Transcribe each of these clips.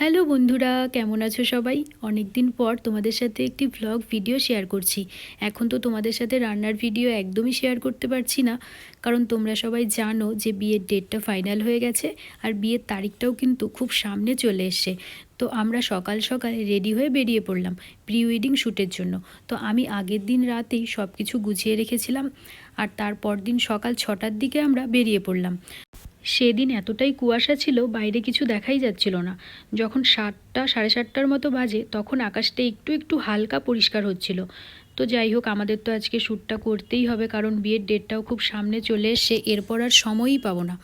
Hello বন্ধুরা, কেমন আছো সবাই? অনেক দিন পর তোমাদের সাথে একটি ভ্লগ ভিডিও শেয়ার করছি। এখন তো তোমাদের সাথে রান্নার ভিডিও একদমই শেয়ার করতে পারছি না। কারণ তোমরা সবাই জানো যে বিয়ের ডেটটা ফাইনাল হয়ে গেছে আর বিয়ের তারিখটাও কিন্তু খুব সামনে চলে এসছে। তো আমরা সকাল সকাল রেডি হয়ে বেরিয়ে পড়লাম প্রি ওয়েডিং শ্যুটের জন্য। তো আমি আগের দিন রাতেই সব কিছু গুছিয়ে রেখেছিলাম আর তারপর দিন সকাল ছটার দিকে আমরা বেরিয়ে পড়লাম। সেদিন এতটাই কুয়াশা ছিল, বাইরে কিছু দেখাই যাচ্ছিল না। যখন সাতটা, সাড়ে সাতটার মতো বাজে, তখন আকাশটা একটু একটু হালকা পরিষ্কার হচ্ছিল। তো যাই হোক, আমাদের তো আজকে শ্যুটটা করতেই হবে, কারণ বিয়ের ডেটটাও খুব সামনে চলে এসে এরপর আর সময়ই পাবো না।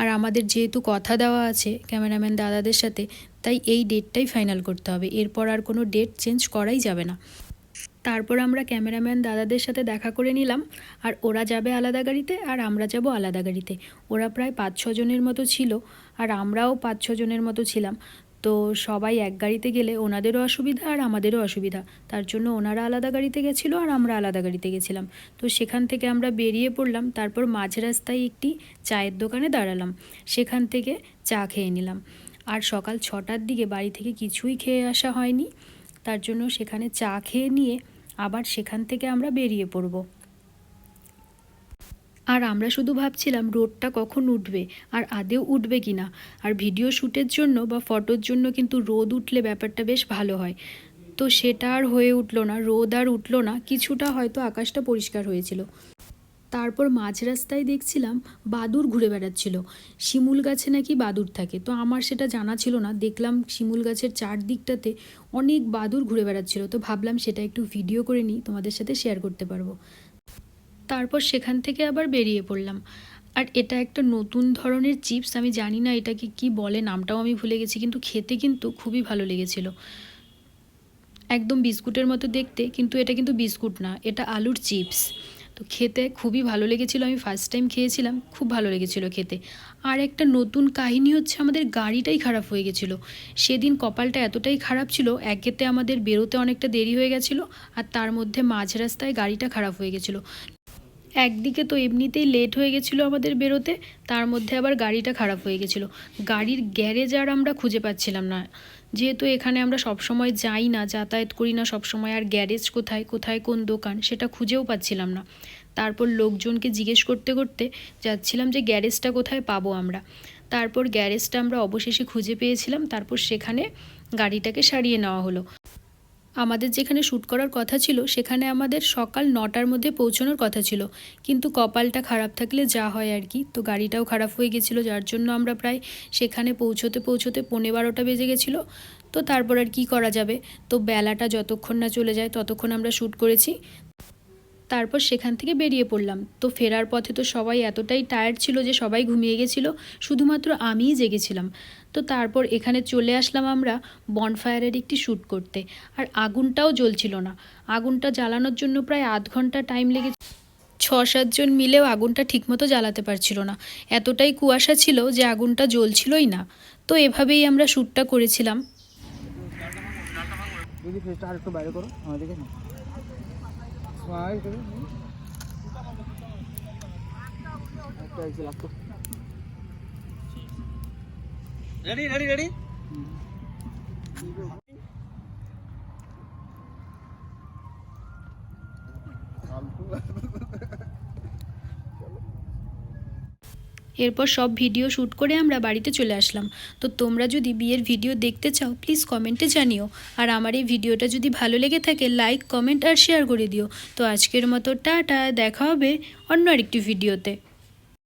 আর আমাদের যেহেতু কথা দেওয়া আছে ক্যামেরাম্যান দাদাদের সাথে, তাই এই ডেটটাই ফাইনাল করতে হবে, এরপর আর কোনো ডেট চেঞ্জ করাই যাবে না। তারপর আমরা ক্যামেরাম্যান দাদাদের সাথে দেখা করে নিলাম। আর ওরা যাবে আলাদা গাড়িতে আর আমরা যাব আলাদা গাড়িতে। ওরা প্রায় পাঁচ ছজনের মতো ছিল আর আমরাও পাঁচ ছজনের মতো ছিলাম। তো সবাই এক গাড়িতে গেলে ওনাদেরও অসুবিধা আর আমাদেরও অসুবিধা। তার জন্য ওনারা আলাদা গাড়িতে গেছিল আর আমরা আলাদা গাড়িতে গেছিলাম। তো সেখান থেকে আমরা বেরিয়ে পড়লাম। তারপর মাঝ রাস্তায় একটি চায়ের দোকানে দাঁড়ালাম। সেখান থেকে চা খেয়ে নিলাম। আর সকাল ছটার দিকে বাড়ি থেকে কিছুই খেয়ে আসা হয়নি। তার জন্য সেখানে চা খেয়ে নিয়ে আবার সেখান থেকে আমরা বেরিয়ে পড়ব। আর আমরা শুধু ভাবছিলাম রোদটা কখন উঠবে আর আদেও উঠবে কি না আর ভিডিও শ্যুটের জন্য বা ফটোর জন্য কিন্তু রোদ উঠলে ব্যাপারটা বেশ ভালো হয়। তো সেটা আর হয়ে উঠল না, রোদ আর উঠল না, কিছুটা হয়তো আকাশটা পরিষ্কার হয়েছিল। তারপর মাঝ রাস্তায় দেখছিলাম বাদুর ঘুরে বেড়াচ্ছিল। শিমুল গাছে নাকি বাদুর থাকে। তো আমার সেটা জানা ছিল না। দেখলাম শিমুল গাছের চারদিকটাতে অনেক বাদুর ঘুরে বেড়াচ্ছিল। তো ভাবলাম সেটা একটু ভিডিও করে নিই, তোমাদের সাথে শেয়ার করতে পারব। তারপর সেখান থেকে আবার বেরিয়ে পড়লাম। আর এটা একটা নতুন ধরনের চিপস, আমি জানি না এটাকে কি বলে, নামটাও আমি ভুলে গেছি, কিন্তু খেতে কিন্তু খুবই ভালো লেগেছিল। একদম বিস্কুটের মতো দেখতে, কিন্তু এটা কিন্তু বিস্কুট না, এটা আলুর চিপস। তো খেতে খুবই ভালো লেগেছিলো, আমি ফার্স্ট টাইম খেয়েছিলাম, খুব ভালো লেগেছিলো খেতে। আর একটা নতুন কাহিনী হচ্ছে আমাদের গাড়িটাই খারাপ হয়ে গেছিল। সেদিন কপালটা এতটাই খারাপ ছিল একেতে আমাদের বেরোতে অনেকটা দেরি হয়ে গেছিল, আর তার মধ্যে মাঝ রাস্তায় গাড়িটা খারাপ হয়ে গেছিল। একদিকে তো এমনিতেই লেট হয়ে গেছিল আমাদের বেরোতে, তার মধ্যে আবার গাড়িটা খারাপ হয়ে গেছিল। গাড়ির গ্যারেজ আর আমরা খুঁজে পাচ্ছিলাম না। যেহেতু এখানে আমরা সব সময় যাই না, যাতায়াত করি না সব সময় আর গ্যারেজ কোথায় কোথায় কোন দোকান, সেটা খুঁজেও পাচ্ছিলাম না। তারপর লোকজনকে জিজ্ঞেস করতে করতে যাচ্ছিলাম যে গ্যারেজটা কোথায় পাবো আমরা। তারপর গ্যারেজটা আমরা অবশেষে খুঁজে পেয়েছিলাম, তারপর সেখানে গাড়িটাকে সারিয়ে নেওয়া হলো। আমাদের যেখানে শ্যুট করার কথা ছিল, সেখানে আমাদের সকাল নটার মধ্যে পৌঁছানোর কথা ছিল। কিন্তু কপালটা খারাপ থাকলে যা হয় আর কি। তো গাড়িটাও খারাপ হয়ে গেছিল, যার জন্য আমরা প্রায় সেখানে পৌঁছতে পৌঁছতে পৌনে বারোটা বেজে গেছিল। তো তারপর আর কি করা যাবে? তো বেলাটা যতক্ষণ না চলে যায়, ততক্ষণ আমরা শ্যুট করেছি। তারপর সেখান থেকে বেরিয়ে পড়লাম। তো ফেরার পথে তো সবাই এতটাই টায়ার্ড ছিল যে সবাই ঘুমিয়ে গেছিল, শুধুমাত্র আমিই জেগেছিলাম। তো তারপর এখানে চলে আসলাম আমরা বনফায়ারের একটি শ্যুট করতে। আর আগুনটাও জ্বলছিল না। আগুনটা জ্বালানোর জন্য প্রায় আধ ঘণ্টা টাইম লেগে ছ সাতজন মিলেও আগুনটা ঠিকমতো জ্বালাতে পারছিল না। এতটাই কুয়াশা ছিল যে আগুনটা জ্বলছিলই না। তো এভাবেই আমরা শ্যুটটা করেছিলাম। বাইরে করো স্মাইল করে একটা এসে লাগতো রেডি রেডি রেডি এরপর সব ভিডিও শ্যুট করে আমরা বাড়িতে চলে আসলাম। তো তোমরা যদি বিয়ের ভিডিও দেখতে চাও প্লিজ কমেন্টে জানিও। আর আমার এই ভিডিওটা যদি ভালো লেগে থাকে লাইক কমেন্ট আর শেয়ার করে দিও। তো আজকের মতো টাটা, দেখা হবে অন্য আরেকটি ভিডিওতে।